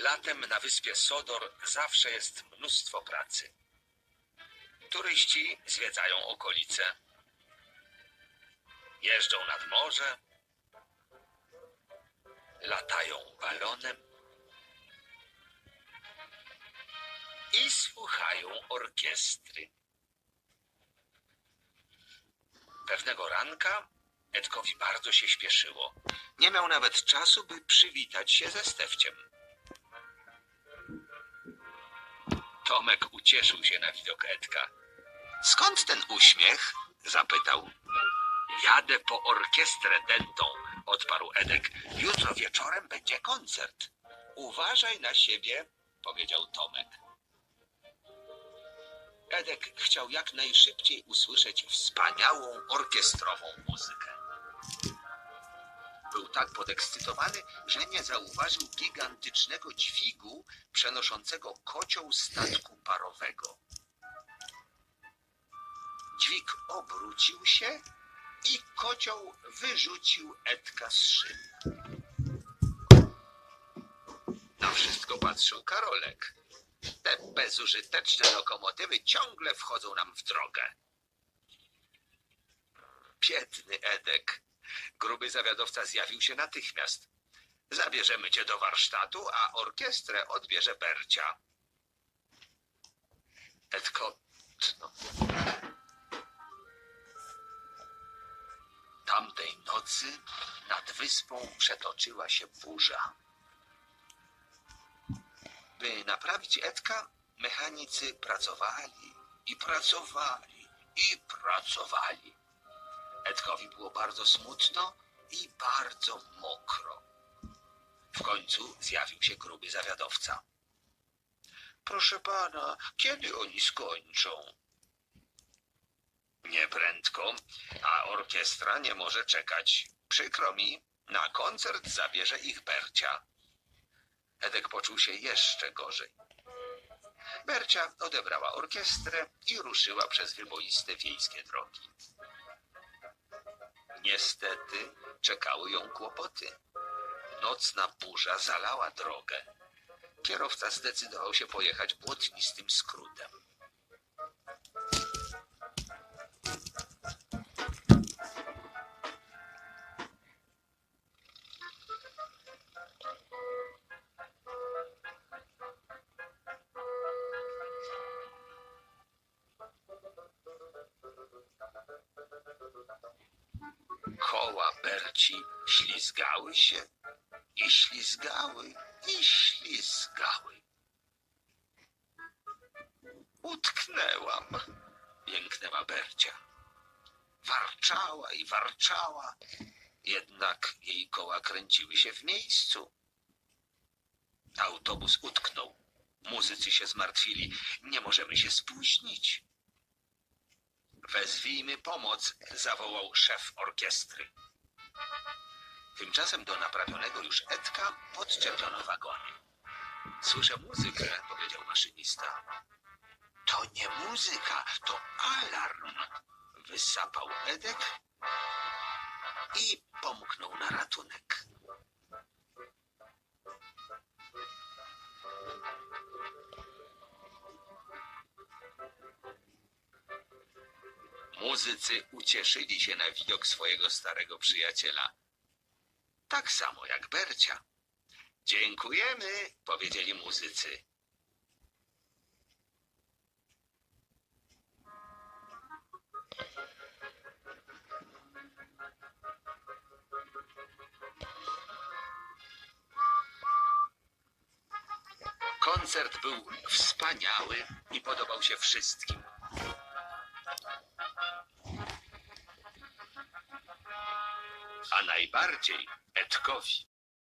Latem na wyspie Sodor zawsze jest mnóstwo pracy. Turyści zwiedzają okolice, jeżdżą nad morze, latają balonem i słuchają orkiestry. Pewnego ranka Edkowi bardzo się śpieszyło. Nie miał nawet czasu, by przywitać się ze Stefciem. Tomek ucieszył się na widok Edka. Skąd ten uśmiech? zapytał. Jadę po orkiestrę dentą, odparł Edek. Jutro wieczorem będzie koncert. Uważaj na siebie, powiedział Tomek. Edek chciał jak najszybciej usłyszeć wspaniałą orkiestrową muzykę. Był tak podekscytowany, że nie zauważył gigantycznego dźwigu przenoszącego kocioł statku parowego. Dźwig obrócił się i kocioł wyrzucił Edka z szyn. Na wszystko patrzył Karolek. Te bezużyteczne lokomotywy ciągle wchodzą nam w drogę. Biedny Edek. Gruby zawiadowca zjawił się natychmiast. Zabierzemy cię do warsztatu, a orkiestrę odbierze Bercia. Edko, no. Tamtej nocy nad wyspą przetoczyła się burza. By naprawić Edka, mechanicy pracowali i pracowali i pracowali. Edkowi było bardzo smutno i bardzo mokro. W końcu zjawił się gruby zawiadowca. Proszę pana, kiedy oni skończą? Nieprędko, a orkiestra nie może czekać. Przykro mi, na koncert zabierze ich Bercia. Edek poczuł się jeszcze gorzej. Bercia odebrała orkiestrę i ruszyła przez wyboiste wiejskie drogi. Niestety czekały ją kłopoty. Nocna burza zalała drogę. Kierowca zdecydował się pojechać błotnistym skrótem. Koła Berci ślizgały się i ślizgały i ślizgały. Utknęłam, jęknęła Bercia. Warczała i warczała, jednak jej koła kręciły się w miejscu. Autobus utknął. Muzycy się zmartwili. Nie możemy się spóźnić. Wezwijmy pomoc, zawołał szef orkiestry. Tymczasem do naprawionego już Edka podczepiono wagony. Słyszę muzykę, powiedział maszynista. To nie muzyka, to alarm. Wysapał Edek i pomknął na ratunek. Muzycy ucieszyli się na widok swojego starego przyjaciela. Tak samo jak Bercia. Dziękujemy, powiedzieli muzycy. Koncert był wspaniały i podobał się wszystkim. A najbardziej Edkowi.